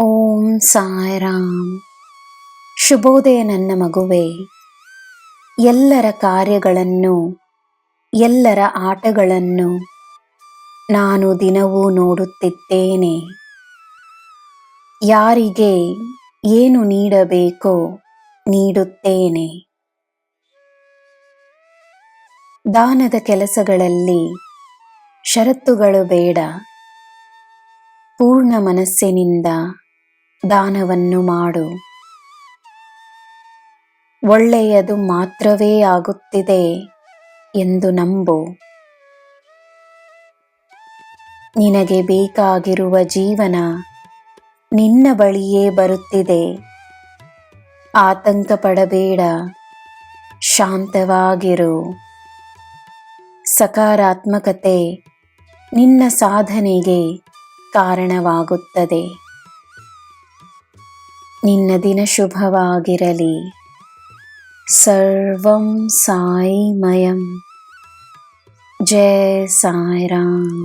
ಓಂ ಸಾಯಿರಾಮ್. ಶುಭೋದಯ ನನ್ನ ಮಗುವೆ. ಎಲ್ಲರ ಕಾರ್ಯಗಳನ್ನು, ಎಲ್ಲರ ಆಟಗಳನ್ನು ನಾನು ದಿನವೂ ನೋಡುತ್ತಿದ್ದೇನೆ. ಯಾರಿಗೆ ಏನು ನೀಡಬೇಕೋ ನೀಡುತ್ತೇನೆ. ದಾನದ ಕೆಲಸಗಳಲ್ಲಿ ಷರತ್ತುಗಳು ಬೇಡ. ಪೂರ್ಣ ಮನಸ್ಸಿನಿಂದ ದಾನವನ್ನು ಮಾಡು. ಒಳ್ಳೆಯದು ಮಾತ್ರವೇ ಆಗುತ್ತಿದೆ ಎಂದು ನಂಬು. ನಿನಗೆ ಬೇಕಾಗಿರುವ ಜೀವನ ನಿನ್ನ ಬಳಿಯೇ ಬರುತ್ತಿದೆ. ಆತಂಕ ಪಡಬೇಡ ಶಾಂತವಾಗಿರು. ಸಕಾರಾತ್ಮಕತೆ ನಿನ್ನ ಸಾಧನೆಗೆ ಕಾರಣವಾಗುತ್ತದೆ. ನಿನ್ನ ದಿನ ಶುಭವಾಗಿರಲಿ ಸರ್ವಂ ಸಾಯಿಮಯಂ ಜಯ ಸಾಯಿರಾಮ್